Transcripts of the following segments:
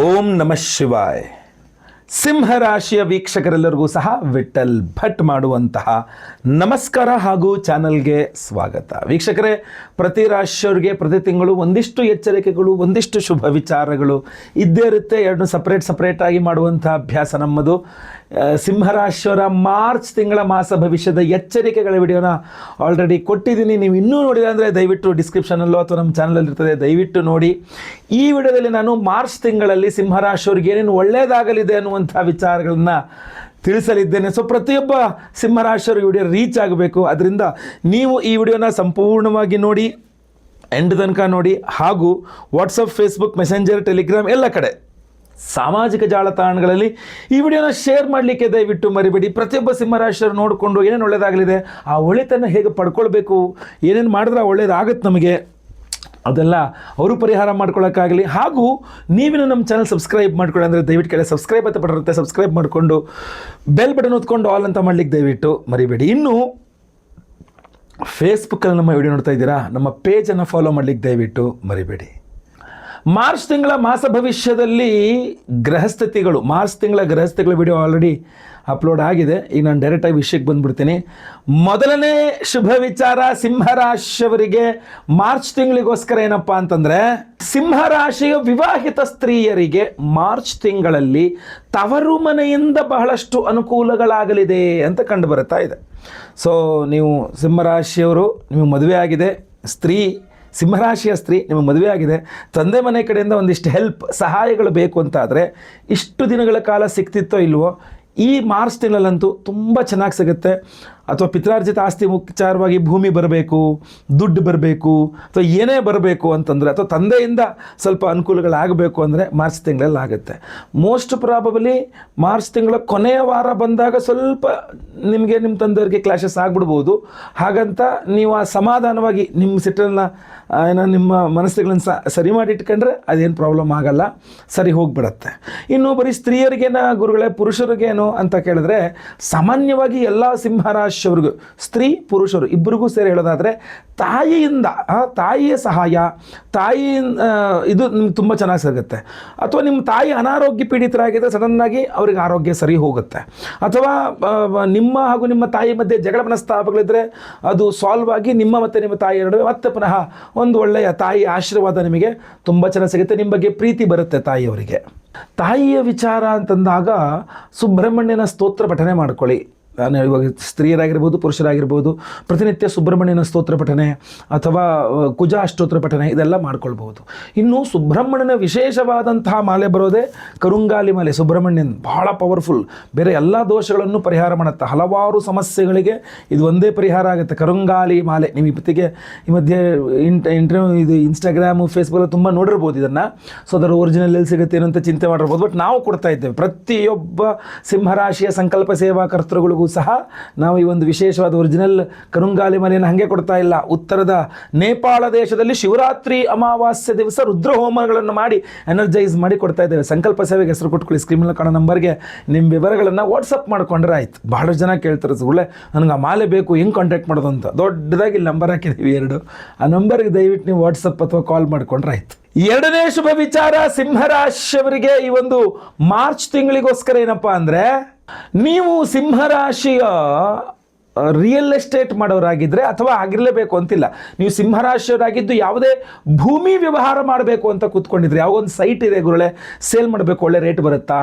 ಓಂ ನಮಃ ಶಿವಾಯ್. ಸಿಂಹರಾಶಿಯ ವೀಕ್ಷಕರೆಲ್ಲರಿಗೂ ಸಹ ವಿಠಲ್ ಭಟ್ ಮಾಡುವಂತಹ ನಮಸ್ಕಾರ ಹಾಗೂ ಚಾನಲ್ಗೆ ಸ್ವಾಗತ. ವೀಕ್ಷಕರೇ, ಪ್ರತಿ ರಾಶಿಯವರಿಗೆ ಪ್ರತಿ ತಿಂಗಳು ಒಂದಿಷ್ಟು ಎಚ್ಚರಿಕೆಗಳು, ಒಂದಿಷ್ಟು ಶುಭ ವಿಚಾರಗಳು ಇದ್ದೇ ಇರುತ್ತೆ. ಎರಡು ಸಪ್ರೇಟ್ ಸಪ್ರೇಟಾಗಿ ಮಾಡುವಂಥ ಅಭ್ಯಾಸ ನಮ್ಮದು. ಸಿಂಹರಾಶಿಯವರ ಮಾರ್ಚ್ ತಿಂಗಳ ಮಾಸ ಭವಿಷ್ಯದ ಎಚ್ಚರಿಕೆಗಳ ವಿಡಿಯೋನ ಆಲ್ರೆಡಿ ಕೊಟ್ಟಿದ್ದೀನಿ. ನೀವು ಇನ್ನೂ ನೋಡಿಲ್ಲ ಅಂದರೆ ದಯವಿಟ್ಟು ಡಿಸ್ಕ್ರಿಪ್ಷನಲ್ಲೋ ಅಥವಾ ನಮ್ಮ ಚಾನಲಲ್ಲಿ ಇರ್ತದೆ, ದಯವಿಟ್ಟು ನೋಡಿ. ಈ ವಿಡಿಯೋದಲ್ಲಿ ನಾನು ಮಾರ್ಚ್ ತಿಂಗಳಲ್ಲಿ ಸಿಂಹರಾಶಿಯವ್ರಿಗೆ ಏನೇನು ಒಳ್ಳೆಯದಾಗಲಿದೆ ಅನ್ನುವಂಥ ವಿಚಾರಗಳನ್ನು ತಿಳಿಸಲಿದ್ದೇನೆ. ಸೊ ಪ್ರತಿಯೊಬ್ಬ ಸಿಂಹರಾಶಿಯವರು ಈ ವಿಡಿಯೋ ರೀಚ್ ಆಗಬೇಕು. ಅದರಿಂದ ನೀವು ಈ ವಿಡಿಯೋನ ಸಂಪೂರ್ಣವಾಗಿ ನೋಡಿ ಎಂಡ್ ತನಕ ನೋಡಿ. ಹಾಗೂ ವಾಟ್ಸಪ್ ಫೇಸ್ಬುಕ್ ಮೆಸೆಂಜರ್ ಟೆಲಿಗ್ರಾಮ್ ಎಲ್ಲ ಕಡೆ. ಸಾಮಾಜಿಕ ಜಾಲತಾಣಗಳಲ್ಲಿ ಈ ವಿಡಿಯೋನ ಶೇರ್ ಮಾಡಲಿಕ್ಕೆ ದಯವಿಟ್ಟು ಮರಿಬೇಡಿ. ಪ್ರತಿಯೊಬ್ಬ ಸಿಂಹರಾಶಿಯವರು ನೋಡಿಕೊಂಡು ಏನೇನು ಒಳ್ಳೆಯದಾಗಲಿದೆ ಆ ಒಳಿತನ್ನು ಹೇಗೆ ಪಡ್ಕೊಳ್ಬೇಕು, ಏನೇನು ಮಾಡಿದ್ರೆ ಆ ಒಳ್ಳೇದಾಗುತ್ತೆ ನಮಗೆ, ಅದೆಲ್ಲ ಅವರು ಪರಿಹಾರ ಮಾಡ್ಕೊಳ್ಳೋಕ್ಕಾಗಲಿ ಹಾಗೂ ನೀವಿನ ನಮ್ಮ ಚಾನಲ್ ಸಬ್ಸ್ಕ್ರೈಬ್ ಮಾಡ್ಕೊಳ್ಳಿ ಅಂದರೆ ದಯವಿಟ್ಟು ಕೆಳಗೆ ಸಬ್ಸ್ಕ್ರೈಬ್ ಅಂತ ಬರುತ್ತೆ ಸಬ್ಸ್ಕ್ರೈಬ್ ಮಾಡಿಕೊಂಡು ಬೆಲ್ ಬಟನ್ ಹೊತ್ಕೊಂಡು ಆಲ್ ಅಂತ ಮಾಡ್ಲಿಕ್ಕೆ ದಯವಿಟ್ಟು ಮರಿಬೇಡಿ. ಇನ್ನು ಫೇಸ್ಬುಕ್ಕಲ್ಲಿ ನಮ್ಮ ವಿಡಿಯೋ ನೋಡ್ತಾ ಇದ್ದೀರಾ, ನಮ್ಮ ಪೇಜನ್ನು ಫಾಲೋ ಮಾಡ್ಲಿಕ್ಕೆ ದಯವಿಟ್ಟು ಮರಿಬೇಡಿ. ಮಾರ್ಚ್ ತಿಂಗಳ ಮಾಸ ಭವಿಷ್ಯದಲ್ಲಿ ಗ್ರಹಸ್ಥಿತಿಗಳು ಮಾರ್ಚ್ ತಿಂಗಳ ಗ್ರಹಸ್ಥಿತಿಗಳ ವಿಡಿಯೋ ಆಲ್ರೆಡಿ ಅಪ್ಲೋಡ್ ಆಗಿದೆ. ಈಗ ನಾನು ಡೈರೆಕ್ಟಾಗಿ ವಿಷಯಕ್ಕೆ ಬಂದ್ಬಿಡ್ತೀನಿ. ಮೊದಲನೇ ಶುಭ ವಿಚಾರ ಸಿಂಹರಾಶಿಯವರಿಗೆ ಮಾರ್ಚ್ ತಿಂಗಳಿಗೋಸ್ಕರ ಏನಪ್ಪ ಅಂತಂದರೆ, ಸಿಂಹರಾಶಿಯ ವಿವಾಹಿತ ಸ್ತ್ರೀಯರಿಗೆ ಮಾರ್ಚ್ ತಿಂಗಳಲ್ಲಿ ತವರು ಮನೆಯಿಂದ ಬಹಳಷ್ಟು ಅನುಕೂಲಗಳಾಗಲಿದೆ ಅಂತ ಕಂಡು ಇದೆ. ಸೊ ನೀವು ಸಿಂಹರಾಶಿಯವರು ನಿಮಗೆ ಮದುವೆ ಆಗಿದೆ, ಸ್ತ್ರೀ ಸಿಂಹರಾಶಿಯ ಸ್ತ್ರೀ ನಿಮಗೆ ಮದುವೆ ಆಗಿದೆ. ತಂದೆ ಮನೆ ಕಡೆಯಿಂದ ಒಂದಿಷ್ಟು ಹೆಲ್ಪ್ ಸಹಾಯಗಳು ಬೇಕು ಅಂತ ಆದರೆ ಇಷ್ಟು ದಿನಗಳ ಕಾಲ ಸಿಗ್ತಿತ್ತೋ ಇಲ್ವೋ, ಈ ಮಾರ್ಚ್ ತಿಂಗಳಲ್ಲಂತೂ ತುಂಬ ಚೆನ್ನಾಗಿ ಸಿಗುತ್ತೆ. ಅಥವಾ ಪಿತ್ರಾರ್ಜಿತ ಆಸ್ತಿ ಮುಖ್ಯಚಾರವಾಗಿ ಭೂಮಿ ಬರಬೇಕು, ದುಡ್ಡು ಬರಬೇಕು, ಅಥವಾ ಏನೇ ಬರಬೇಕು ಅಂತಂದರೆ, ಅಥವಾ ತಂದೆಯಿಂದ ಸ್ವಲ್ಪ ಅನುಕೂಲಗಳಾಗಬೇಕು ಅಂದರೆ ಮಾರ್ಚ್ ತಿಂಗಳಲ್ಲಿ ಆಗುತ್ತೆ. ಮೋಸ್ಟ್ ಪ್ರಾಬಬಲಿ ಮಾರ್ಚ್ ತಿಂಗಳ ಕೊನೆಯ ವಾರ ಬಂದಾಗ ಸ್ವಲ್ಪ ನಿಮಗೆ ನಿಮ್ಮ ತಂದೆಯವರಿಗೆ ಕ್ಲಾಶಸ್ ಆಗಿಬಿಡ್ಬೋದು. ಹಾಗಂತ ನೀವು ಆ ಸಮಾಧಾನವಾಗಿ ನಿಮ್ಮ ಸಿಟ್ಟನ್ನು ಏನೋ ನಿಮ್ಮ ಮನಸ್ಸುಗಳನ್ನು ಸರಿ ಮಾಡಿ ಇಟ್ಕೊಂಡ್ರೆ ಅದೇನು ಪ್ರಾಬ್ಲಮ್ ಆಗಲ್ಲ, ಸರಿ ಹೋಗಿಬಿಡತ್ತೆ. ಇನ್ನು ಬರೀ ಸ್ತ್ರೀಯರಿಗೇನ ಗುರುಗಳೇ, ಪುರುಷರಿಗೇನು ಅಂತ ಕೇಳಿದ್ರೆ ಸಾಮಾನ್ಯವಾಗಿ ಎಲ್ಲ ಸಿಂಹರಾಶಿಯವ್ರಿಗೂ, ಸ್ತ್ರೀ, ಪುರುಷರು ಇಬ್ಬರಿಗೂ ಸೇರಿ ಹೇಳೋದಾದರೆ ತಾಯಿಯಿಂದ ತಾಯಿಯ ಸಹಾಯ ತಾಯಿ ಇದು ನಿಮ್ಗೆ ತುಂಬ ಚೆನ್ನಾಗಿ ಸಿಗುತ್ತೆ. ಅಥವಾ ನಿಮ್ಮ ತಾಯಿ ಅನಾರೋಗ್ಯ ಪೀಡಿತರಾಗಿದ್ದರೆ ಸಡನ್ನಾಗಿ ಅವ್ರಿಗೆ ಆರೋಗ್ಯ ಸರಿ ಹೋಗುತ್ತೆ. ಅಥವಾ ನಿಮ್ಮ ಹಾಗೂ ನಿಮ್ಮ ತಾಯಿ ಮಧ್ಯೆ ಜಗಳ ಮನಸ್ತಾಪಗಳಿದ್ದರೆ ಅದು ಸಾಲ್ವ್ ಆಗಿ ನಿಮ್ಮ ಮತ್ತು ನಿಮ್ಮ ತಾಯಿಯ ನಡುವೆ ಮತ್ತೆ ಪುನಃ ಒಂದು ಒಳ್ಳೆಯ ತಾಯಿ ಆಶೀರ್ವಾದ ನಿಮಗೆ ತುಂಬ ಚೆನ್ನಾಗಿ ಸಿಗುತ್ತೆ. ನಿಮ್ಮ ಬಗ್ಗೆ ಪ್ರೀತಿ ಬರುತ್ತೆ ತಾಯಿಯವರಿಗೆ ತಾಯಿಯ ವಿಚಾರ ಅಂತಂದಾಗ ಸುಬ್ರಹ್ಮಣ್ಯನ ಸ್ತೋತ್ರ ಪಠನೆ ಮಾಡ್ಕೊಳ್ಳಿ. ನಾನು ಇವಾಗ ಸ್ತ್ರೀಯರಾಗಿರ್ಬೋದು, ಪುರುಷರಾಗಿರ್ಬೋದು, ಪ್ರತಿನಿತ್ಯ ಸುಬ್ರಹ್ಮಣ್ಯನ ಸ್ತೋತ್ರ ಪಠನೆ ಅಥವಾ ಕುಜಾ ಅಷ್ಟೋತ್ರ ಪಠನೆ ಇದೆಲ್ಲ ಮಾಡ್ಕೊಳ್ಬೋದು ಇನ್ನು ಸುಬ್ರಹ್ಮಣ್ಯನ ವಿಶೇಷವಾದಂತಹ ಮಾಲೆ ಬರೋದೇ ಕರುಂಗಾಲಿ ಮಾಲೆ. ಸುಬ್ರಹ್ಮಣ್ಯನ್ ಬಹಳ ಪವರ್ಫುಲ್ ಬೇರೆ ಎಲ್ಲ ದೋಷಗಳನ್ನು ಪರಿಹಾರ ಮಾಡುತ್ತೆ. ಹಲವಾರು ಸಮಸ್ಯೆಗಳಿಗೆ ಇದು ಒಂದೇ ಪರಿಹಾರ ಆಗುತ್ತೆ. ಕರುಂಗಾಲಿ ಮಾಲೆ. ನೀವು ಇಪ್ಪತ್ತಿಗೆ ಈ ಮಧ್ಯೆ ಇಂಟ ಇಂಟರ್ವ್ಯೂ ಇದು ಇನ್ಸ್ಟಾಗ್ರಾಮು ಫೇಸ್ಬುಕ್ ತುಂಬ ನೋಡಿರ್ಬೋದು ಇದನ್ನು. ಸೊ ಅದರ ಒರಿಜಿನಲ್ ಎಲ್ಲಿ ಸಿಗುತ್ತೆ ಅಂತ ಚಿಂತೆ ಮಾಡಿರ್ಬೋದು. ಬಟ್ ನಾವು ಕೊಡ್ತಾ ಇದ್ದೇವೆ. ಪ್ರತಿಯೊಬ್ಬ ಸಿಂಹರಾಶಿಯ ಸಂಕಲ್ಪ ಸೇವಾ ಕರ್ತೃಗಳಿಗೂ ಸಹ ನಾವು ಈ ಒಂದು ವಿಶೇಷವಾದ ಒರಿಜಿನಲ್ ಕರುಂಗಾಲಿ ಮಲೆಯನ್ನು ಹಾಗೆ ಕೊಡ್ತಾ ಇಲ್ಲ. ಉತ್ತರದ ನೇಪಾಳ ದೇಶದಲ್ಲಿ ಶಿವರಾತ್ರಿ ಅಮಾವಾಸ್ಯ ದಿವಸ ರುದ್ರ ಹೋಮಗಳನ್ನು ಮಾಡಿ ಎನರ್ಜೈಸ್ ಮಾಡಿ ಕೊಡ್ತಾ ಇದ್ದೇವೆ. ಸಂಕಲ್ಪ ಸೇವೆಗೆ ಹೆಸರು ಕೊಟ್ಕೊಳ್ಳಿ. ಸ್ಕ್ರೀನಲ್ಲಿ ಕಾಣೋ ನಂಬರ್ಗೆ ನಿಮ್ಮ ವಿವರಗಳನ್ನು ವಾಟ್ಸಪ್ ಮಾಡ್ಕೊಂಡ್ರೆ ಆಯ್ತು. ಬಹಳಷ್ಟು ಜನ ಕೇಳ್ತಾರೆ ಸುಳ್ಳೆ ನನಗೆ ಆ ಮಾಲೆ ಬೇಕು, ಹೆಂಗೆ ಕಾಂಟ್ಯಾಕ್ಟ್ ಮಾಡೋದು ಅಂತ. ದೊಡ್ಡದಾಗಿ ನಂಬರ್ ಹಾಕಿದ್ದೀವಿ ಎರಡು. ಆ ನಂಬರ್ಗೆ ದಯವಿಟ್ಟು ನೀವು ವಾಟ್ಸಪ್ ಅಥವಾ ಕಾಲ್ ಮಾಡ್ಕೊಂಡ್ರೆ ಆಯ್ತು. ಎರಡನೇ ಶುಭ ವಿಚಾರ ಸಿಂಹರಾಶಿಯವರಿಗೆ ಈ ಒಂದು ಮಾರ್ಚ್ ತಿಂಗಳಿಗೋಸ್ಕರ ಏನಪ್ಪಾ ಅಂದ್ರೆ ನೀವು ಸಿಂಹರಾಶಿಯ ರಿಯಲ್ ಎಸ್ಟೇಟ್ ಮಾಡೋರಾಗಿದ್ದರೆ ಅಥವಾ ಆಗಿರಲೇಬೇಕು ಅಂತಿಲ್ಲ. ನೀವು ಸಿಂಹರಾಶಿಯವರಾಗಿದ್ದು ಯಾವುದೇ ಭೂಮಿ ವ್ಯವಹಾರ ಮಾಡಬೇಕು ಅಂತ ಕೂತ್ಕೊಂಡಿದ್ರೆ. ಯಾವೊಂದು ಸೈಟ್ ಇದೆ ಗುರುಗಳೇ ಸೇಲ್ ಮಾಡಬೇಕು, ಒಳ್ಳೆ ರೇಟ್ ಬರುತ್ತಾ?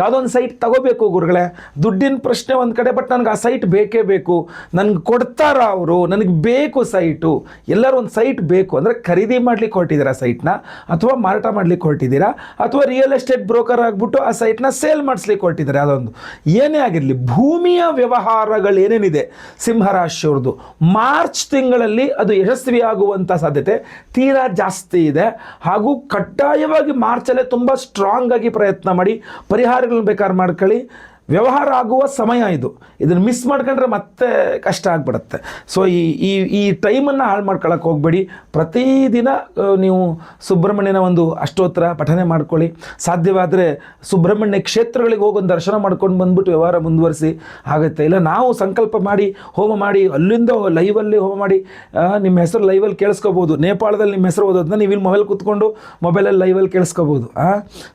ಯಾವುದೊಂದು ಸೈಟ್ ತಗೋಬೇಕು ಗುರುಗಳೇ? ದುಡ್ಡಿನ ಪ್ರಶ್ನೆ ಒಂದು ಕಡೆ ಬಟ್ ನನಗೆ ಆ ಸೈಟ್ ಬೇಕೇ ಬೇಕು. ನನಗೆ ಕೊಡ್ತಾರ ಅವರು? ನನಗೆ ಬೇಕು ಸೈಟು ಎಲ್ಲರೂ ಒಂದು ಸೈಟ್ ಬೇಕು. ಅಂದರೆ ಖರೀದಿ ಮಾಡ್ಲಿಕ್ಕೆ ಹೊರಟಿದ್ದೀರಾ ಸೈಟ್ನ ಅಥವಾ ಮಾರಾಟ ಮಾಡ್ಲಿಕ್ಕೆ ಹೊರಟಿದ್ದೀರಾ? ಅಥವಾ ರಿಯಲ್ ಎಸ್ಟೇಟ್ ಬ್ರೋಕರ್ ಆಗಿಬಿಟ್ಟು ಆ ಸೈಟ್ನ ಸೇಲ್ ಮಾಡಿಸ್ಲಿಕ್ಕೆ ಹೊರಟಿದ್ದಾರೆ? ಅದೊಂದು ಏನೇ ಆಗಿರಲಿ, ಭೂಮಿಯ ವ್ಯವಹಾರಗಳು ಏನೇನಿದೆ ಸಿಂಹರಾಶಿಯವ್ರದ್ದು. ಮಾರ್ಚ್ ತಿಂಗಳಲ್ಲಿ ಅದು ಯಶಸ್ವಿಯಾಗುವಂಥ ಸಾಧ್ಯತೆ. ತೀರಾ ಜಾಸ್ತಿ ಇದೆ. ಹಾಗೂ ಕಡ್ಡಾಯವಾಗಿ ಮಾರ್ಚಲ್ಲೇ ತುಂಬ ಸ್ಟ್ರಾಂಗ್ ಆಗಿ ಪ್ರಯತ್ನ ಮಾಡಿ ಪರಿಹಾರಗಳನ್ನ ಬೇಕಾದ್ರೆ ಮಾಡ್ಕೊಳ್ಳಿ. ವ್ಯವಹಾರ ಆಗುವ ಸಮಯ ಇದು. ಇದನ್ನು ಮಿಸ್ ಮಾಡ್ಕೊಂಡ್ರೆ ಮತ್ತೆ ಕಷ್ಟ ಆಗ್ಬಿಡುತ್ತೆ. ಸೊ ಈ ಈ ಈ ಟೈಮನ್ನು ಹಾಳು ಮಾಡ್ಕೊಳಕ್ಕೆ ಹೋಗಬೇಡಿ. ಪ್ರತಿದಿನ ನೀವು ಸುಬ್ರಹ್ಮಣ್ಯನ ಒಂದು ಅಷ್ಟೋತ್ತರ ಪಠನೆ ಮಾಡ್ಕೊಳ್ಳಿ. ಸಾಧ್ಯವಾದರೆ ಸುಬ್ರಹ್ಮಣ್ಯ ಕ್ಷೇತ್ರಗಳಿಗೆ ಹೋಗಿ ಒಂದು ದರ್ಶನ ಮಾಡ್ಕೊಂಡು ಬಂದ್ಬಿಟ್ಟು ವ್ಯವಹಾರ ಮುಂದುವರಿಸಿ. ಆಗುತ್ತೆ. ಇಲ್ಲ, ನಾವು ಸಂಕಲ್ಪ ಮಾಡಿ, ಹೋಮ ಮಾಡಿ, ಅಲ್ಲಿಂದ ಲೈವಲ್ಲಿ ಹೋಮ ಮಾಡಿ ನಿಮ್ಮ ಹೆಸರು ಲೈವಲ್ಲಿ ಕೇಳಿಸ್ಕೋಬೋದು. ನೇಪಾಳದಲ್ಲಿ ನಿಮ್ಮ ಹೆಸರು ಓದೋದನ್ನ ನೀವು ಇಲ್ಲಿ ಮೊಬೈಲ್ ಕೂತ್ಕೊಂಡು ಮೊಬೈಲಲ್ಲಿ ಲೈವಲ್ಲಿ ಕೇಳಿಸ್ಕೋಬೋದು.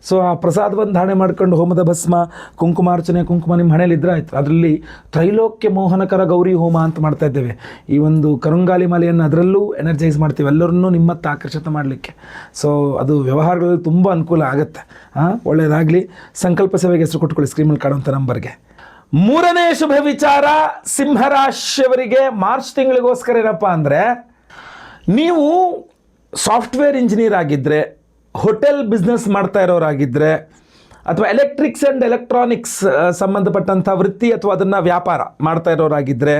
ಸೊ ಆ ಪ್ರಸಾದವನ್ನು ಧಾರಣೆ ಮಾಡ್ಕೊಂಡು ಹೋಮದ ಭಸ್ಮ, ಕುಂಕುಮಾರ್ಚನೆ ಕುಂಕುಮ ನಿಮ್ಮ ಇದ್ರೆ ಆಯ್ತು. ಅದರಲ್ಲಿ ತ್ರೈಲೋಕ್ಯ ಮೋಹನಕರ ಗೌರಿ ಹೋಮ ಅಂತ ಮಾಡ್ತಾ ಇದ್ದೇವೆ. ಈ ಒಂದು ಕರುಂಗಾಲಿ ಮಾಲೆಯನ್ನು ಅದರಲ್ಲೂ ಎನರ್ಜೈಸ್ ಮಾಡ್ತೀವಿ. ಎಲ್ಲರನ್ನೂ ನಿಮ್ಮತ್ತ ಆಕರ್ಷಿತ ಮಾಡಲಿಕ್ಕೆ. ಸೊ ಅದು ವ್ಯವಹಾರಗಳಲ್ಲಿ ತುಂಬ ಅನುಕೂಲ ಆಗುತ್ತೆ. ಹಾಂ ಒಳ್ಳೆಯದಾಗಲಿ ಸಂಕಲ್ಪ ಸೇವೆಗೆ ಹೆಸರು ಕೊಟ್ಕೊಳ್ಳಿ ಸ್ಕ್ರೀಮಲ್ಲಿ ಕಾಣುವಂಥ ನಂಬರ್ಗೆ ಮೂರನೇ ಶುಭ ವಿಚಾರ, ಸಿಂಹರಾಶಿಯವರಿಗೆ ಮಾರ್ಚ್ ತಿಂಗಳಿಗೋಸ್ಕರ ಏನಪ್ಪ ಅಂದರೆ, ನೀವು ಸಾಫ್ಟ್ವೇರ್ ಇಂಜಿನಿಯರ್ ಆಗಿದ್ದರೆ ಹೋಟೆಲ್ ಬಿಸ್ನೆಸ್ ಮಾಡ್ತಾ ಇರೋರಾಗಿದ್ದರೆ ಅಥವಾ ಎಲೆಕ್ಟ್ರಿಕ್ಸ್ ಆ್ಯಂಡ್ ಎಲೆಕ್ಟ್ರಾನಿಕ್ಸ್ ಸಂಬಂಧಪಟ್ಟಂಥ ವೃತ್ತಿ ಅಥವಾ ಅದನ್ನು ವ್ಯಾಪಾರ ಮಾಡ್ತಾ ಇರೋರಾಗಿದ್ದರೆ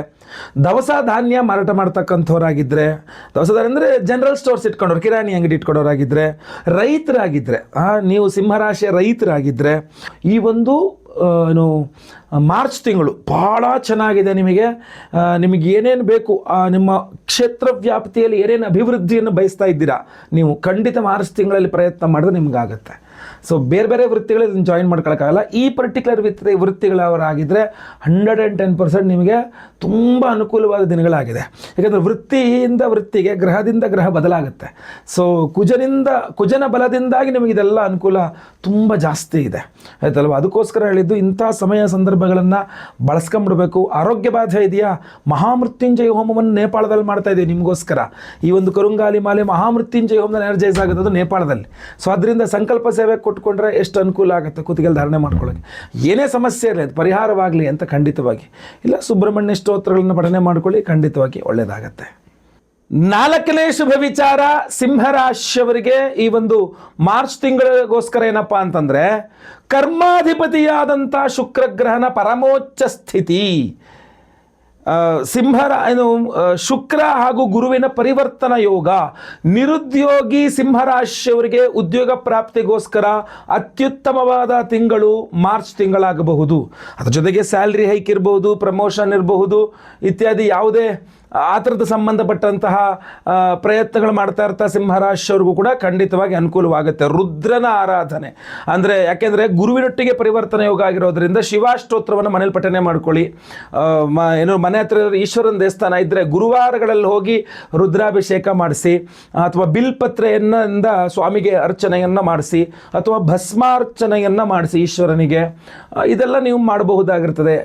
ದವಸ ಧಾನ್ಯ ಮಾರಾಟ ಮಾಡ್ತಕ್ಕಂಥವರಾಗಿದ್ದರೆ ದವಸ ಧಾನ್ಯ ಅಂದರೆ ಜನರಲ್ ಸ್ಟೋರ್ಸ್ ಇಟ್ಕೊಂಡವ್ರು, ಕಿರಾಣಿ ಅಂಗಡಿ ಇಟ್ಕೊಂಡವ್ರಾಗಿದ್ದರೆ ರೈತರಾಗಿದ್ದರೆ ನೀವು ಸಿಂಹರಾಶಿಯ ರೈತರಾಗಿದ್ದರೆ ಈ ಒಂದು ಏನು, ಮಾರ್ಚ್ ತಿಂಗಳು ಭಾಳ ಚೆನ್ನಾಗಿದೆ ನಿಮಗೆ. ನಿಮಗೆ ಏನೇನು ಬೇಕು ನಿಮ್ಮ ಕ್ಷೇತ್ರ ವ್ಯಾಪ್ತಿಯಲ್ಲಿ ಏನೇನು ಅಭಿವೃದ್ಧಿಯನ್ನು ಬಯಸ್ತಾ ಇದ್ದೀರಾ, ನೀವು ಖಂಡಿತ ಮಾರ್ಚ್ ತಿಂಗಳಲ್ಲಿ ಪ್ರಯತ್ನ ಮಾಡಿದ್ರೆ ನಿಮ್ಗಾಗುತ್ತೆ. ಸೊ ಬೇರೆ ಬೇರೆ ವೃತ್ತಿಗಳಲ್ಲಿ ಜಾಯಿನ್ ಮಾಡ್ಕೊಳಕ್ಕಾಗಲ್ಲ. ಈ ಪರ್ಟಿಕ್ಯುಲರ್ ವೃತ್ತಿ ವೃತ್ತಿಗಳವರಾಗಿದ್ದರೆ ಹಂಡ್ರೆಡ್ ಆ್ಯಂಡ್ ಟೆನ್ ಪರ್ಸೆಂಟ್ ನಿಮಗೆ ತುಂಬ ಅನುಕೂಲವಾದ ದಿನಗಳಾಗಿದೆ. ಯಾಕಂದರೆ ವೃತ್ತಿಯಿಂದ ವೃತ್ತಿಗೆ, ಗ್ರಹದಿಂದ ಗ್ರಹ ಬದಲಾಗುತ್ತೆ. ಸೊ ಕುಜನಿಂದ, ಕುಜನ ಬಲದಿಂದಾಗಿ ನಿಮಗೆ ಇದೆಲ್ಲ ಅನುಕೂಲ ತುಂಬ ಜಾಸ್ತಿ ಇದೆ. ಆಯ್ತಲ್ವ? ಅದಕ್ಕೋಸ್ಕರ ಹೇಳಿದ್ದು, ಇಂಥ ಸಮಯ ಸಂದರ್ಭಗಳನ್ನು ಬಳಸ್ಕೊಂಬಿಡ್ಬೇಕು ಆರೋಗ್ಯ ಬಾಧೆ ಇದೆಯಾ? ಮಹಾಮೃತ್ಯುಂಜಯ ಹೋಮವನ್ನು ನೇಪಾಳದಲ್ಲಿ ಮಾಡ್ತಾ ಇದ್ದೀವಿ ನಿಮಗೋಸ್ಕರ. ಈ ಒಂದು ಕರುಂಗಾಲಿ ಮಾಲೆ ಮಹಾಮೃತ್ಯುಂಜಯ ಹೋಮನ ಎನರ್ಜೈಸ್ ಆಗುತ್ತೆ ಅದು ನೇಪಾಳದಲ್ಲಿ. ಸೊ ಅದರಿಂದ ಸಂಕಲ್ಪ ಸೇವೆ ಕೊಟ್ಕೊಂಡ್ರೆ ಎಷ್ಟು ಅನುಕೂಲ ಆಗುತ್ತೆ? ಕೂತಿಗೆಲ್ಲ ಧಾರಣೆ ಮಾಡ್ಕೊಳ್ಳೋಕೆ. ಏನೇ ಸಮಸ್ಯೆ ಇರಲಿ, ಅದು ಪರಿಹಾರವಾಗಲಿ ಅಂತ ಖಂಡಿತವಾಗಿ. ಇಲ್ಲ, ಸುಬ್ರಹ್ಮಣ್ಯ ಸ್ತೋತ್ರಗಳನ್ನು ಪಠನೆ ಮಾಡ್ಕೊಳ್ಳಿ, ಖಂಡಿತವಾಗಿ ಒಳ್ಳೆಯದಾಗತ್ತೆ ನಾಲ್ಕನೇ ಶುಭ ವಿಚಾರ, ಸಿಂಹರಾಶಿಯವರಿಗೆ ಈ ಒಂದು ಮಾರ್ಚ್ ತಿಂಗಳಿಗೋಸ್ಕರ ಏನಪ್ಪ ಅಂತಂದರೆ, ಕರ್ಮಾಧಿಪತಿಯಾದಂಥ ಶುಕ್ರಗ್ರಹನ ಪರಮೋಚ್ಚ ಸ್ಥಿತಿ ಸಿಂಹರ ಏನು ಶುಕ್ರ ಹಾಗೂ ಗುರುವಿನ ಪರಿವರ್ತನ ಯೋಗ. ನಿರುದ್ಯೋಗಿ ಸಿಂಹರಾಶಿಯವರಿಗೆ ಉದ್ಯೋಗ ಪ್ರಾಪ್ತಿಗೋಸ್ಕರ ಅತ್ಯುತ್ತಮವಾದ ತಿಂಗಳು ಮಾರ್ಚ್ ತಿಂಗಳಾಗಬಹುದು. ಅದರ ಜೊತೆಗೆ ಸ್ಯಾಲ್ರಿ ಹೈಕ್ ಇರಬಹುದು ಪ್ರಮೋಷನ್ ಇರಬಹುದು, ಇತ್ಯಾದಿ ಯಾವುದೇ ಆ ಥರದ ಸಂಬಂಧಪಟ್ಟಂತಹ ಪ್ರಯತ್ನಗಳು ಮಾಡ್ತಾ ಇರ್ತಾ ಸಿಂಹರಾಶಿಯವ್ರಿಗೂ ಕೂಡ ಖಂಡಿತವಾಗಿ ಅನುಕೂಲವಾಗುತ್ತೆ. ರುದ್ರನ ಆರಾಧನೆ. ಅಂದರೆ ಯಾಕೆಂದರೆ ಗುರುವಿನೊಟ್ಟಿಗೆ ಪರಿವರ್ತನೆ ಯೋಗ ಆಗಿರೋದ್ರಿಂದ ಶಿವಾಷ್ಟೋತ್ರವನ್ನು ಮನೇಲಿ ಪಠನೆ ಮಾಡ್ಕೊಳ್ಳಿ. ಮ, ಏನು ಮನೆ ಹತ್ರ ಈಶ್ವರನ ದೇವಸ್ಥಾನ ಇದ್ದರೆ ಗುರುವಾರಗಳಲ್ಲಿ ಹೋಗಿ ರುದ್ರಾಭಿಷೇಕ ಮಾಡಿಸಿ, ಅಥವಾ ಬಿಲ್ಪತ್ರೆಯನ್ನಿಂದ ಸ್ವಾಮಿಗೆ ಅರ್ಚನೆಯನ್ನು ಮಾಡಿಸಿ, ಅಥವಾ ಭಸ್ಮಾರ್ಚನೆಯನ್ನು ಮಾಡಿಸಿ ಈಶ್ವರನಿಗೆ. ಇದೆಲ್ಲ ನೀವು ಮಾಡಬಹುದಾಗಿರ್ತದೆ.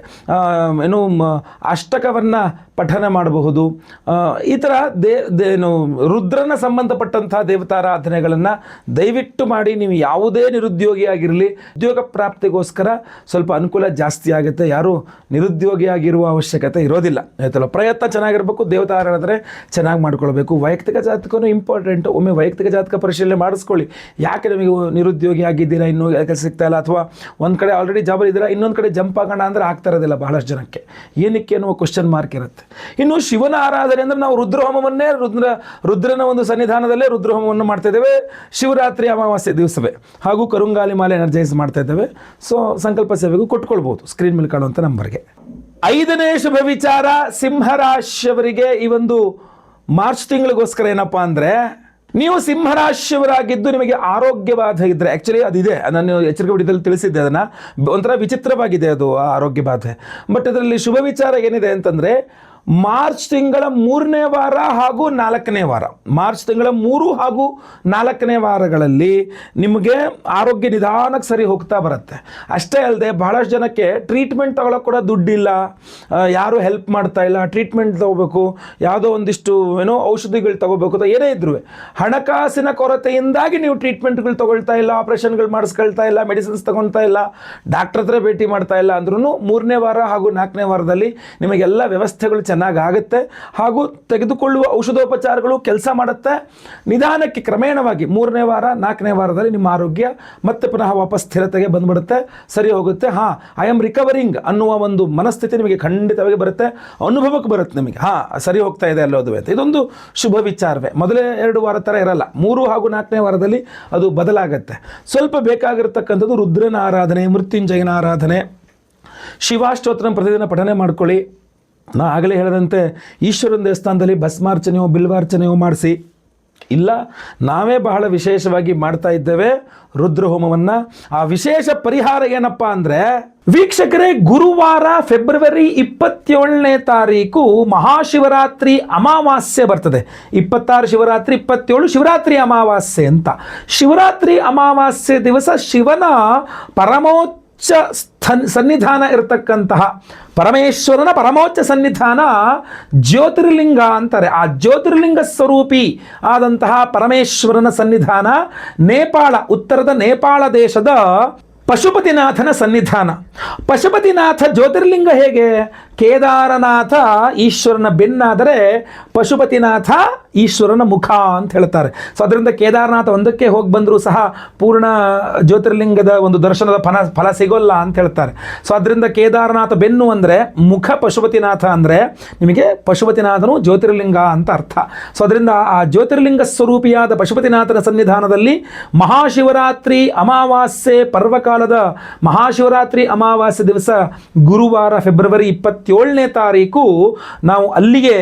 ಏನು ಅಷ್ಟಕವನ್ನು ಪಠನ ಮಾಡಬಹುದು. ಆ, ಈ ಥರ ದೇ ಏನು ರುದ್ರನ ಸಂಬಂಧಪಟ್ಟಂಥ ದೇವತಾರಾಧನೆಗಳನ್ನು ದಯವಿಟ್ಟು ಮಾಡಿ ನೀವು ಯಾವುದೇ ನಿರುದ್ಯೋಗಿ ಆಗಿರಲಿ ಉದ್ಯೋಗ ಪ್ರಾಪ್ತಿಗೋಸ್ಕರ ಸ್ವಲ್ಪ ಅನುಕೂಲ ಜಾಸ್ತಿ ಆಗುತ್ತೆ. ಯಾರು ನಿರುದ್ಯೋಗಿಯಾಗಿರುವ ಅವಶ್ಯಕತೆ ಇರೋದಿಲ್ಲ. ಆಯ್ತಲ್ಲ? ಪ್ರಯತ್ನ ಚೆನ್ನಾಗಿರಬೇಕು ದೇವತಾರಾಧನೆ ಚೆನ್ನಾಗಿ ಮಾಡ್ಕೊಳ್ಬೇಕು. ವೈಯಕ್ತಿಕ ಜಾತಕನೂ ಇಂಪಾರ್ಟೆಂಟ್ ಒಮ್ಮೆ ವೈಯಕ್ತಿಕ ಜಾತಕ ಪರಿಶೀಲನೆ ಮಾಡಿಸ್ಕೊಳ್ಳಿ. ಯಾಕೆ ನಿಮಗೆ ನಿರುದ್ಯೋಗಿ ಆಗಿದ್ದೀರಾ? ಇನ್ನೂ ಕೆಲಸ ಸಿಗ್ತಾ ಇಲ್ಲ. ಅಥವಾ ಒಂದು ಕಡೆ ಆಲ್ರೆಡಿ ಜಾಬ್ ಇದ್ದೀರಾ? ಇನ್ನೊಂದು ಕಡೆ ಜಂಪ್ ಆಗೋಣ ಅಂದರೆ ಆಗ್ತಾ ಇರೋದಿಲ್ಲ ಬಹಳಷ್ಟು ಜನಕ್ಕೆ. ಏನಕ್ಕೆ ಅನ್ನುವ ಕ್ವಶನ್ ಮಾರ್ಕ್ ಇರುತ್ತೆ. ಇನ್ನು ಶಿವನ ಆರಾಧನೆ ಅಂದರೆ ನಾವು ರುದ್ರಹೋಮವನ್ನೇ, ರುದ್ರ, ರುದ್ರನ ಒಂದು ಸನ್ನಿಧಾನದಲ್ಲೇ ರುದ್ರಹೋಮವನ್ನು ಮಾಡ್ತಾ ಇದ್ದೇವೆ. ಶಿವರಾತ್ರಿ ಅಮಾವಾಸ್ಯೆ ದಿವಸವೇ. ಹಾಗೂ ಕರುಂಗಾಲಿ ಮಾಲೆ ಎನರ್ಜೈಸ್ ಮಾಡ್ತಾ ಇದ್ದೇವೆ. ಸೊ, ಸಂಕಲ್ಪ ಸೇವೆಗೂ ಕೊಟ್ಕೊಳ್ಬೋದು. ಸ್ಕ್ರೀನ್ ಮೇಲೆ ಕಾಣುವಂಥ ನಂಬರ್ಗೆ. ಐದನೇ ಶುಭ ವಿಚಾರ, ಸಿಂಹರಾಶಿಯವರಿಗೆ ಈ ಒಂದು ಮಾರ್ಚ್ ತಿಂಗಳಿಗೋಸ್ಕರ ಏನಪ್ಪಾ ಅಂದರೆ, ನೀವು ಸಿಂಹರಾಶಿಯವರಾಗಿದ್ದು ನಿಮಗೆ ಆರೋಗ್ಯವಾದ ಇದ್ದರೆ ಆ್ಯಕ್ಚುಲಿ ಅದಿದೆ. ನಾನು ಎಚ್ಚರಿಕೆ ಹೊಡಿದಲ್ಲಿ ತಿಳಿಸಿದ್ದೆ ಅದನ್ನು. ಒಂಥರ ವಿಚಿತ್ರವಾಗಿದೆ ಅದು ಆರೋಗ್ಯ ಬಾಧೆ ಬಟ್ ಅದರಲ್ಲಿ ಶುಭ ವಿಚಾರ ಏನಿದೆ ಅಂತಂದರೆ ಮಾರ್ಚ್ ತಿಂಗಳ ಮೂರನೇ ವಾರ ಹಾಗೂ ನಾಲ್ಕನೇ ವಾರ. ಮಾರ್ಚ್ ತಿಂಗಳ ಮೂರು ಹಾಗೂ ನಾಲ್ಕನೇ ವಾರಗಳಲ್ಲಿ ನಿಮಗೆ ಆರೋಗ್ಯ ನಿಧಾನಕ್ಕೆ ಸರಿ ಹೋಗ್ತಾ ಬರುತ್ತೆ. ಅಷ್ಟೇ ಅಲ್ಲದೆ ಬಹಳಷ್ಟು ಜನಕ್ಕೆ ಟ್ರೀಟ್ಮೆಂಟ್ ತಗೊಳ್ಳೋಕೆ ಕೂಡ ದುಡ್ಡಿಲ್ಲ. ಯಾರು ಹೆಲ್ಪ್ ಮಾಡ್ತಾ ಇಲ್ಲ ಟ್ರೀಟ್ಮೆಂಟ್ ತಗೋಬೇಕು, ಯಾವುದೋ ಒಂದಿಷ್ಟು ಏನೋ ಔಷಧಿಗಳು ತಗೋಬೇಕು ಅಂತ ಏನೇ ಇದ್ರು ಹಣಕಾಸಿನ ಕೊರತೆಯಿಂದಾಗಿ ನೀವು ಟ್ರೀಟ್ಮೆಂಟ್ಗಳು ತೊಗೊಳ್ತಾ ಇಲ್ಲ ಆಪ್ರೇಷನ್ಗಳು ಮಾಡಿಸ್ಕೊಳ್ತಾ ಇಲ್ಲ ಮೆಡಿಸಿನ್ಸ್ ತಗೊಳ್ತಾ ಇಲ್ಲ ಡಾಕ್ಟರ್ ಹತ್ರ ಭೇಟಿ ಮಾಡ್ತಾ ಇಲ್ಲ ಅಂದ್ರೂ ಮೂರನೇ ವಾರ ಹಾಗೂ ನಾಲ್ಕನೇ ವಾರದಲ್ಲಿ ನಿಮಗೆಲ್ಲ ವ್ಯವಸ್ಥೆಗಳು ಚೆನ್ನಾಗಿ ಆಗುತ್ತೆ ಹಾಗೂ ತೆಗೆದುಕೊಳ್ಳುವ ಔಷಧೋಪಚಾರಗಳು ಕೆಲಸ ಮಾಡುತ್ತೆ. ನಿಧಾನಕ್ಕೆ ಕ್ರಮೇಣವಾಗಿ ಮೂರನೇ ವಾರ, ನಾಲ್ಕನೇ ವಾರದಲ್ಲಿ ನಿಮ್ಮ ಆರೋಗ್ಯ ಮತ್ತೆ ಪುನಃ ವಾಪಸ್ ಸ್ಥಿರತೆಗೆ ಬಂದ್ಬಿಡುತ್ತೆ. ಸರಿ ಹೋಗುತ್ತೆ. ಹಾಂ ಐ ಆಮ್ ರಿಕವರಿಂಗ್ ಅನ್ನುವ ಒಂದು ಮನಸ್ಥಿತಿ ನಿಮಗೆ ಖಂಡಿತವಾಗಿ ಬರುತ್ತೆ. ಅನುಭವಕ್ಕೆ ಬರುತ್ತೆ ನಿಮಗೆ. ಹಾಂ, ಸರಿ ಹೋಗ್ತಾ ಇದೆ ಅಲ್ಲೋದು ಅಂತ ಇದೊಂದು ಶುಭ ವಿಚಾರವೇ. ಮೊದಲೇ ಎರಡು ವಾರ ಥರ ಇರಲ್ಲ. ಮೂರು ಹಾಗೂ ನಾಲ್ಕನೇ ವಾರದಲ್ಲಿ ಅದು ಬದಲಾಗುತ್ತೆ. ಸ್ವಲ್ಪ ಬೇಕಾಗಿರ್ತಕ್ಕಂಥದ್ದು ರುದ್ರನ ಆರಾಧನೆ, ಮೃತ್ಯುಂಜಯನ ಆರಾಧನೆ. ಶಿವಾಷ್ಟೋತ್ರ ಪ್ರತಿದಿನ ಪಠನೆ ಮಾಡ್ಕೊಳ್ಳಿ. ನಾ ಆಗಲೇ ಹೇಳಿದಂತೆ ಈಶ್ವರನ ದೇವಸ್ಥಾನದಲ್ಲಿ ಭಸ್ಮಾರ್ಚನೆಯೋ ಬಿಲ್ವಾರ್ಚನೆಯೋ ಮಾಡಿಸಿ. ಇಲ್ಲ, ನಾವೇ ಬಹಳ ವಿಶೇಷವಾಗಿ ಮಾಡ್ತಾ ಇದ್ದೇವೆ ರುದ್ರಹೋಮವನ್ನು. ಆ ವಿಶೇಷ ಪರಿಹಾರ ಏನಪ್ಪ ಅಂದರೆ, ವೀಕ್ಷಕರೇ, ಗುರುವಾರ ಫೆಬ್ರವರಿ ಇಪ್ಪತ್ತೇಳನೇ ತಾರೀಕು ಮಹಾಶಿವರಾತ್ರಿ ಅಮಾವಾಸ್ಯೆ ಬರ್ತದೆ. ಇಪ್ಪತ್ತಾರು ಶಿವರಾತ್ರಿ, ಇಪ್ಪತ್ತೇಳು ಶಿವರಾತ್ರಿ ಅಮಾವಾಸ್ಯೆ ಅಂತ. ಶಿವರಾತ್ರಿ ಅಮಾವಾಸ್ಯೆ ದಿವಸ ಶಿವನ ಪರಮೋಚ್ಚ ಸ್ಥನ್, ಸನ್ನಿಧಾನ ಇರತಕ್ಕಂತಹ ಪರಮೇಶ್ವರನ ಪರಮೋಚ್ಚ ಸನ್ನಿಧಾನ ಜ್ಯೋತಿರ್ಲಿಂಗ ಅಂತಾರೆ. ಆ ಜ್ಯೋತಿರ್ಲಿಂಗ ಸ್ವರೂಪಿ ಆದಂತಹ ಪರಮೇಶ್ವರನ ಸನ್ನಿಧಾನ ನೇಪಾಳ, ಉತ್ತರದ ನೇಪಾಳ ದೇಶದ ಪಶುಪತಿನಾಥನ ಸನ್ನಿಧಾನ. ಪಶುಪತಿನಾಥ ಜ್ಯೋತಿರ್ಲಿಂಗ ಹೇಗೆ? ಕೇದಾರನಾಥ ಈಶ್ವರನ ಬೆನ್ನಾದರೆ ಪಶುಪತಿನಾಥ ಈಶ್ವರನ ಮುಖ ಅಂತ ಹೇಳ್ತಾರೆ. ಸೊ ಅದರಿಂದ ಕೇದಾರನಾಥ ಒಂದಕ್ಕೆ ಹೋಗಿ ಬಂದರೂ ಸಹ ಪೂರ್ಣ ಜ್ಯೋತಿರ್ಲಿಂಗದ ಒಂದು ದರ್ಶನದ ಫಲ ಫಲ ಸಿಗೋಲ್ಲ ಅಂತ ಹೇಳ್ತಾರೆ. ಸೊ ಅದರಿಂದ ಕೇದಾರನಾಥ ಬೆನ್ನು ಅಂದರೆ ಮುಖ ಪಶುಪತಿನಾಥ ಅಂದರೆ ನಿಮಗೆ ಪಶುಪತಿನಾಥನು ಜ್ಯೋತಿರ್ಲಿಂಗ ಅಂತ ಅರ್ಥ. ಸೊ ಅದರಿಂದ ಆ ಜ್ಯೋತಿರ್ಲಿಂಗ ಸ್ವರೂಪಿಯಾದ ಪಶುಪತಿನಾಥನ ಸನ್ನಿಧಾನದಲ್ಲಿ ಮಹಾಶಿವರಾತ್ರಿ ಅಮಾವಾಸ್ಯೆ ಪರ್ವಕಾಲದ ಮಹಾಶಿವರಾತ್ರಿ ಅಮಾವಾಸ್ಯೆ ದಿವಸ ಗುರುವಾರ ಫೆಬ್ರವರಿ ಇಪ್ಪತ್ತೇಳನೇ ತಾರೀಕು ನಾವು ಅಲ್ಲಿಗೆ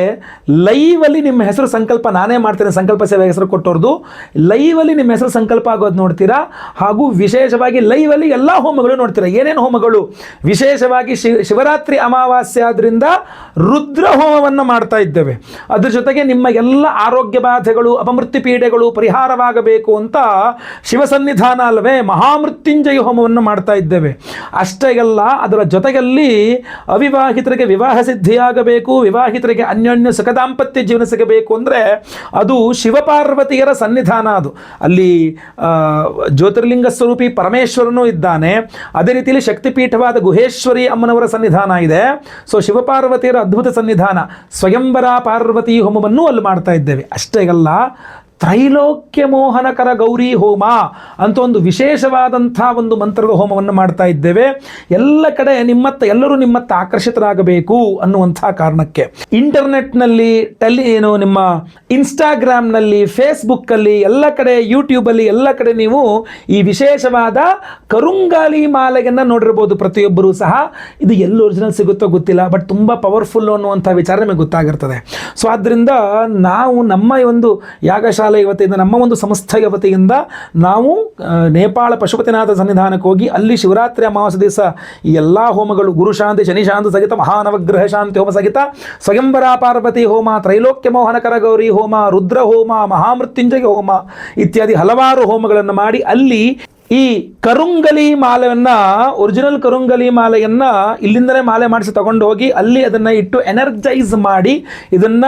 ಲೈವಲ್ಲಿ ನಿಮ್ಮ ಹೆಸರು ಸಂಕಲ್ಪ ನಾನೇ ಮಾಡ್ತೇನೆ, ಸಂಕಲ್ಪ ಸೇವೆ ಹೆಸರು ಕೊಟ್ಟವ್ರದ್ದು ಲೈವಲ್ಲಿ ನಿಮ್ಮ ಹೆಸರು ಸಂಕಲ್ಪ ಆಗೋದು ನೋಡ್ತೀರಾ? ಹಾಗೂ ವಿಶೇಷವಾಗಿ ಲೈವಲ್ಲಿ ಎಲ್ಲ ಹೋಮಗಳು ನೋಡ್ತೀರಾ? ಏನೇನು ಹೋಮಗಳು? ವಿಶೇಷವಾಗಿ ಶಿವರಾತ್ರಿ ಅಮಾವಾಸ್ಯೆ ಆದ್ರಿಂದ ರುದ್ರ ಹೋಮವನ್ನು ಮಾಡ್ತಾ ಇದ್ದೇವೆ. ಅದ್ರ ಜೊತೆಗೆ ನಿಮ್ಮ ಎಲ್ಲ ಆರೋಗ್ಯ ಬಾಧೆಗಳು, ಅಪಮೃತ್ಯು ಪೀಡೆಗಳು ಪರಿಹಾರವಾಗಬೇಕು ಅಂತ ಶಿವ ಸನ್ನಿಧಾನ ಅಲ್ಲವೇ ಮಹಾಮೃತ್ಯುಂಜಯ ಹೋಮವನ್ನು ಮಾಡ್ತಾ ಇದ್ದೇವೆ. ಅಷ್ಟೇ ಅಲ್ಲ ಅದರ ಜೊತೆಯಲ್ಲಿ ಅವಿವಾಹಿತರಿಗೆ ವಿವಾಹ ಸಿದ್ಧಿಯಾಗಬೇಕು, ವಿವಾಹಿತರಿಗೆ ಅನ್ಯೋನ್ಯ ಸುಖ ದಾಂಪತ್ಯ ಜೀವನ ಸಿಗಬೇಕು ಅಂದರೆ ಅದು ಶಿವಪಾರ್ವತಿಯರ ಸನ್ನಿಧಾನ ಅದು. ಅಲ್ಲಿ ಜ್ಯೋತಿರ್ಲಿಂಗ ಸ್ವರೂಪಿ ಪರಮೇಶ್ವರನು ಇದ್ದಾನೆ. ಅದೇ ರೀತಿಯಲ್ಲಿ ಶಕ್ತಿಪೀಠವಾದ ಗುಹೇಶ್ವರಿ ಅಮ್ಮನವರ ಸನ್ನಿಧಾನ ಇದೆ. ಸೊ ಶಿವಪಾರ್ವತಿಯರ ಅದ್ಭುತ ಸನ್ನಿಧಾನ. ಸ್ವಯಂವರ ಪಾರ್ವತಿ ಹೋಮವನ್ನು ಅಲ್ಲಿ ಮಾಡ್ತಾ ಇದ್ದೇವೆ. ಅಷ್ಟೇ ಅಲ್ಲ ತ್ರೈಲೋಕ್ಯ ಮೋಹನಕರ ಗೌರಿ ಹೋಮ ಅಂತ ಒಂದು ವಿಶೇಷವಾದಂಥ ಒಂದು ಮಂತ್ರದ ಹೋಮವನ್ನು ಮಾಡ್ತಾ ಇದ್ದೇವೆ. ಎಲ್ಲ ಕಡೆ ನಿಮ್ಮತ್ತ, ಎಲ್ಲರೂ ನಿಮ್ಮತ್ತ ಆಕರ್ಷಿತರಾಗಬೇಕು ಅನ್ನುವಂಥ ಕಾರಣಕ್ಕೆ. ಇಂಟರ್ನೆಟ್ನಲ್ಲಿ, ಟೆಲಿ, ಏನು ನಿಮ್ಮ ಇನ್ಸ್ಟಾಗ್ರಾಮ್ನಲ್ಲಿ, ಫೇಸ್ಬುಕ್ಕಲ್ಲಿ, ಎಲ್ಲ ಕಡೆ ಯೂಟ್ಯೂಬಲ್ಲಿ, ಎಲ್ಲ ಕಡೆ ನೀವು ಈ ವಿಶೇಷವಾದ ಕರುಂಗಾಲಿ ಮಾಲೆಯನ್ನು ನೋಡಿರ್ಬೋದು. ಪ್ರತಿಯೊಬ್ಬರೂ ಸಹ ಇದು ಎಲ್ಲಿ ಒರಿಜಿನಲ್ ಸಿಗುತ್ತೋ ಗೊತ್ತಿಲ್ಲ ಬಟ್ ತುಂಬ ಪವರ್ಫುಲ್ ಅನ್ನುವಂಥ ವಿಚಾರ ನಿಮಗೆ ಗೊತ್ತಾಗಿರ್ತದೆ. ಸೊ ಆದ್ದರಿಂದ ನಾವು ನಮ್ಮ ಒಂದು ಒಂದು ಯಾಗಶಾಲೆ ವತಿಯಿಂದ ನಮ್ಮ ಒಂದು ಸಂಸ್ಥೆಯ ವತಿಯಿಂದ ನಾವು ನೇಪಾಳ ಪಶುಪತಿನಾಥ ಸನ್ನಿಧಾನಕ್ಕೆ ಹೋಗಿ ಅಲ್ಲಿ ಶಿವರಾತ್ರಿ ಅಮಾವಾಸ್ಯ ದಿವಸ ಈ ಎಲ್ಲ ಹೋಮಗಳು ಗುರುಶಾಂತಿ ಶನಿಶಾಂತಿ ಶನಿ ಶಾಂತಿ ಸಹಿತ ಮಹಾನವಗ್ರಹ ಶಾಂತಿ ಹೋಮ ಸಹಿತ, ಸ್ವಯಂವರ ಪಾರ್ವತಿ ಹೋಮ, ತ್ರೈಲೋಕ್ಯ ಮೋಹನಕರ ಗೌರಿ ಹೋಮ, ರುದ್ರ ಹೋಮ, ಮಹಾಮೃತ್ಯುಂಜಯ ಹೋಮ ಇತ್ಯಾದಿ ಹಲವಾರು ಹೋಮಗಳನ್ನು ಮಾಡಿ ಅಲ್ಲಿ ಈ ಕರುಂಗಲಿ ಮಾಲೆಯನ್ನ ಒರಿಜಿನಲ್ ಕರುಂಗಲಿ ಮಾಲೆಯನ್ನ ಇಲ್ಲಿಂದಲೇ ಮಾಲೆ ಮಾಡಿಸಿ ತಗೊಂಡು ಹೋಗಿ ಅಲ್ಲಿ ಅದನ್ನ ಇಟ್ಟು ಎನರ್ಜೈಸ್ ಮಾಡಿ, ಇದನ್ನ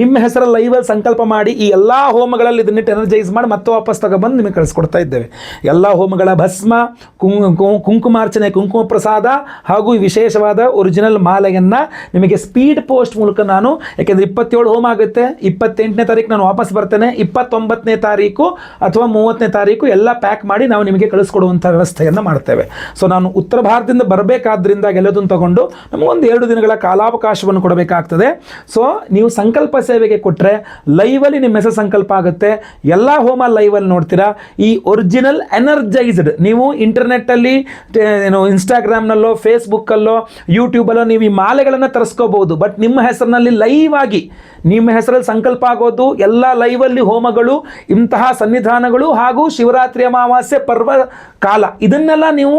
ನಿಮ್ಮ ಹೆಸರ ಲೈವಲ್ಲಿ ಸಂಕಲ್ಪ ಮಾಡಿ, ಈ ಎಲ್ಲ ಹೋಮಗಳಲ್ಲಿ ಇದನ್ನಿಟ್ಟು ಎನರ್ಜೈಸ್ ಮಾಡಿ ಮತ್ತೆ ವಾಪಸ್ ತಗೊಂಡ್ಬಂದು ನಿಮಗೆ ಕಳಿಸ್ಕೊಡ್ತಾ ಇದ್ದೇವೆ. ಎಲ್ಲ ಹೋಮಗಳ ಭಸ್ಮ ಕುಂಕುಮಾರ್ಚನೆ ಕುಂಕುಮ ಪ್ರಸಾದ ಹಾಗೂ ವಿಶೇಷವಾದ ಒರಿಜಿನಲ್ ಮಾಲೆಯನ್ನ ನಿಮಗೆ ಸ್ಪೀಡ್ ಪೋಸ್ಟ್ ಮೂಲಕ ನಾನು, ಯಾಕೆಂದ್ರೆ ಇಪ್ಪತ್ತೇಳು ಹೋಮ ಆಗುತ್ತೆ, ಇಪ್ಪತ್ತೆಂಟನೇ ತಾರೀಕು ನಾನು ವಾಪಸ್ ಬರ್ತೇನೆ, ಇಪ್ಪತ್ತೊಂಬತ್ತನೇ ತಾರೀಕು ಅಥವಾ ಮೂವತ್ತನೇ ತಾರೀಕು ಎಲ್ಲ ಪ್ಯಾಕ್ ಮಾಡಿ ನಾವು ನಿಮಗೆ ಕಳಿಸ್ಕೊಡುವಂಥ ವ್ಯವಸ್ಥೆಯನ್ನು ಮಾಡ್ತೇವೆ. ಸೊ ನಾನು ಉತ್ತರ ಭಾರತದಿಂದ ಬರಬೇಕಾದ್ರಿಂದ ಗೆಲ್ಲೋದನ್ನು ತಗೊಂಡು ನಮಗೊಂದು ಎರಡು ದಿನಗಳ ಕಾಲಾವಕಾಶವನ್ನು ಕೊಡಬೇಕಾಗ್ತದೆ. ಸೊ ನೀವು ಸಂಕಲ್ಪ ಸೇವೆಗೆ ಕೊಟ್ಟರೆ ಲೈವಲ್ಲಿ ನಿಮ್ಮ ಹೆಸರು ಸಂಕಲ್ಪ ಆಗುತ್ತೆ. ಎಲ್ಲ ಹೋಮ ಲೈವಲ್ಲಿ ನೋಡ್ತೀರಾ. ಈ ಒರಿಜಿನಲ್ ಎನರ್ಜೈಸ್ಡ್ ನೀವು ಇಂಟರ್ನೆಟ್ಟಲ್ಲಿ ಏನು ಇನ್ಸ್ಟಾಗ್ರಾಮ್ನಲ್ಲೋ, ಫೇಸ್ಬುಕ್ಕಲ್ಲೋ, ಯೂಟ್ಯೂಬಲ್ಲೋ ನೀವು ಈ ಮಾಲೆಗಳನ್ನು ತರಿಸ್ಕೋಬಹುದು. ಬಟ್ ನಿಮ್ಮ ಹೆಸರಿನಲ್ಲಿ ಲೈವ್ ಆಗಿ ನಿಮ್ಮ ಹೆಸರಲ್ಲಿ ಸಂಕಲ್ಪ ಆಗೋದು, ಎಲ್ಲ ಲೈವಲ್ಲಿ ಹೋಮಗಳು, ಇಂತಹ ಸನ್ನಿಧಾನಗಳು ಹಾಗೂ ಶಿವರಾತ್ರಿ ಅಮಾವಾಸ್ಯೆ ಪರ್ವ ಕಾಲ, ಇದನ್ನೆಲ್ಲ ನೀವು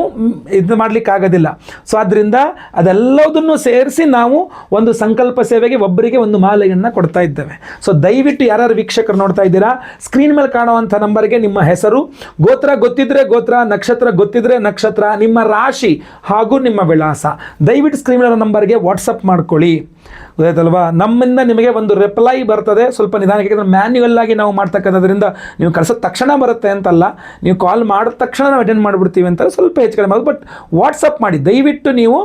ಇದು ಮಾಡ್ಲಿಕ್ಕೆ ಆಗೋದಿಲ್ಲ ಸೊ ಆದ್ದರಿಂದ ಅದೆಲ್ಲದನ್ನು ಸೇರಿಸಿ ನಾವು ಒಂದು ಸಂಕಲ್ಪ ಸೇವೆಗೆ ಒಬ್ಬರಿಗೆ ಒಂದು ಮಾಲೆಯನ್ನು ಕೊಡ್ತಾ ಇದ್ದೇವೆ. ಸೊ ದಯವಿಟ್ಟು ಯಾರ್ಯಾರು ವೀಕ್ಷಕರು ನೋಡ್ತಾ ಇದ್ದೀರಾ ಸ್ಕ್ರೀನ್ ಮೇಲೆ ಕಾಣುವಂಥ ನಂಬರ್ಗೆ ನಿಮ್ಮ ಹೆಸರು, ಗೋತ್ರ ಗೊತ್ತಿದ್ರೆ ಗೋತ್ರ, ನಕ್ಷತ್ರ ಗೊತ್ತಿದ್ರೆ ನಕ್ಷತ್ರ, ನಿಮ್ಮ ರಾಶಿ ಹಾಗೂ ನಿಮ್ಮ ವಿಳಾಸ. ದಯವಿಟ್ಟು ಸ್ಕ್ರೀನ್ ಮೇಲೆ ನಂಬರ್ಗೆ ವಾಟ್ಸಪ್ ಮಾಡ್ಕೊಳ್ಳಿ. ಗೊತ್ತಾಯ್ತಲ್ವಾ? ನಮ್ಮಿಂದ ನಿಮಗೆ ಒಂದು ರಿಪ್ಲೈ ಬರ್ತದೆ. ಸ್ವಲ್ಪ ನಿಧಾನಕ್ಕೆ ಯಾಕಂದ್ರೆ ಮ್ಯಾನ್ಯುವಲ್ ಆಗಿ ನಾವು ಮಾಡ್ತಕ್ಕಂಥದ್ರಿಂದ ನೀವು ಕಳಿಸೋ ತಕ್ಷಣ ಬರುತ್ತೆ ಅಂತಲ್ಲ. ನೀವು ಕಾಲ್ ಮಾಡಿದ ತಕ್ಷಣ ನಾವು ಅಟೆಂಡ್ ಮಾಡಿಬಿಡ್ತೀವಿ ಅಂತ ಸ್ವಲ್ಪ ಹೆಚ್ಚು ಕಡಿಮೆ ಆಗುತ್ತೆ. ಬಟ್ ವಾಟ್ಸಪ್ ಮಾಡಿ. ದಯವಿಟ್ಟು ನೀವು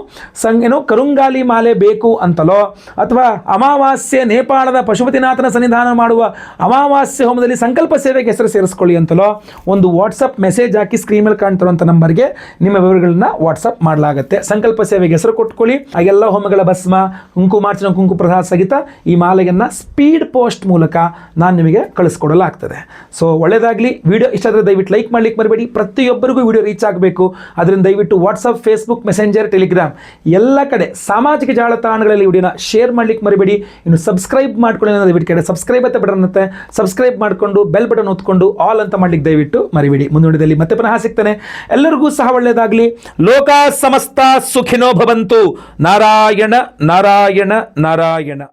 ಸಂ ಏನೋ ಕರುಂಗಾಲಿ ಮಾಲೆ ಬೇಕು ಅಂತಲೋ, ಅಥವಾ ಅಮಾವಾಸ್ಯೆ ನೇಪಾಳದ ಪಶುಪತಿನಾಥನ ಸನ್ನಿಧಾನ ಮಾಡುವ ಅಮಾವಾಸ್ಯೆ ಹೋಮದಲ್ಲಿ ಸಂಕಲ್ಪ ಸೇವೆಗೆ ಹೆಸರು ಸೇರಿಸ್ಕೊಳ್ಳಿ ಅಂತಲೋ, ಒಂದು ವಾಟ್ಸಪ್ ಮೆಸೇಜ್ ಹಾಕಿ ಸ್ಕ್ರೀನ್ ಕಾಣ್ತಿರುವಂಥ ನಂಬರ್ಗೆ ನಿಮ್ಮ ವಿವರಗಳನ್ನ ವಾಟ್ಸಪ್ ಮಾಡಲಾಗುತ್ತೆ. ಸಂಕಲ್ಪ ಸೇವೆಗೆ ಹೆಸರು ಕೊಟ್ಕೊಳ್ಳಿ. ಆ ಹೋಮಗಳ ಭಸ್ಮ, ಕುಂಕುಮಾರ್ಚನೆ ಕುಂಕುಮ ಪ್ರಸಾದ ಸಹಿತ ಈ ಮಾಲೆಯನ್ನು ಸ್ಪೀಡ್ ಪೋಸ್ಟ್ ಮೂಲಕ ನಾನು ನಿಮಗೆ ಕಳಿಸ್ಕೊಡಲಾಗ್ತದೆ. ಸೊ ಒಳ್ಳೆಯದಾಗಲಿ ವಿಡಿಯೋ ಇಷ್ಟ ಆದರೆ ದಯವಿಟ್ಟು ಲೈಕ್ ಮಾಡ್ಲಿಕ್ಕೆ ಮರಿಬೇಡಿ. ಪ್ರತಿಯೊಬ್ಬರಿಗೂ ವಿಡಿಯೋ ರೀಚ್ ಆಗಬೇಕು. ಅದರಿಂದ ದಯವಿಟ್ಟು ವಾಟ್ಸಪ್ ಫೇಸ್ಬುಕ್ ಮೆಸೆಂಜರ್ ಟೆಲಿಗ್ರಾಮ್ ಎಲ್ಲ ಕಡೆ ಸಾಮಾಜಿಕ ಜಾಲತಾಣಗಳಲ್ಲಿ ವಿಡಿಯೋನ ಶೇರ್ ಮಾಡ್ಲಿಕ್ಕೆ ಮರಿಬೇಡಿ. ಇನ್ನು ಸಬ್ಸ್ಕ್ರೈಬ್ ಮಾಡ್ಕೊಳ್ಳಿ ದಯವಿಟ್ಟು ಕಡೆ ಸಬ್ಸ್ಕ್ರೈಬ್ ಅಂತ ಬಟನ್ ಅಂತೆ ಸಬ್ಸ್ಕ್ರೈಬ್ ಮಾಡಿಕೊಂಡು ಬೆಲ್ ಬಟನ್ ಒತ್ಕೊಂಡು ಆಲ್ ಅಂತ ಮಾಡ್ಲಿಕ್ಕೆ ದಯವಿಟ್ಟು ಮರಿಬೇಡಿ. ಮುಂದುವರಿದಲ್ಲಿ ಮತ್ತೆ ಪುನಃ ಸಿಗ್ತಾನೆ. ಎಲ್ಲರಿಗೂ ಸಹ ಒಳ್ಳೆಯದಾಗಲಿ ಲೋಕ ಸಮಸ್ತ ಸುಖಿನೋ ಭವಂತು. ನಾರಾಯಣ ನಾರಾಯಣ. ನಾರಾಯಣ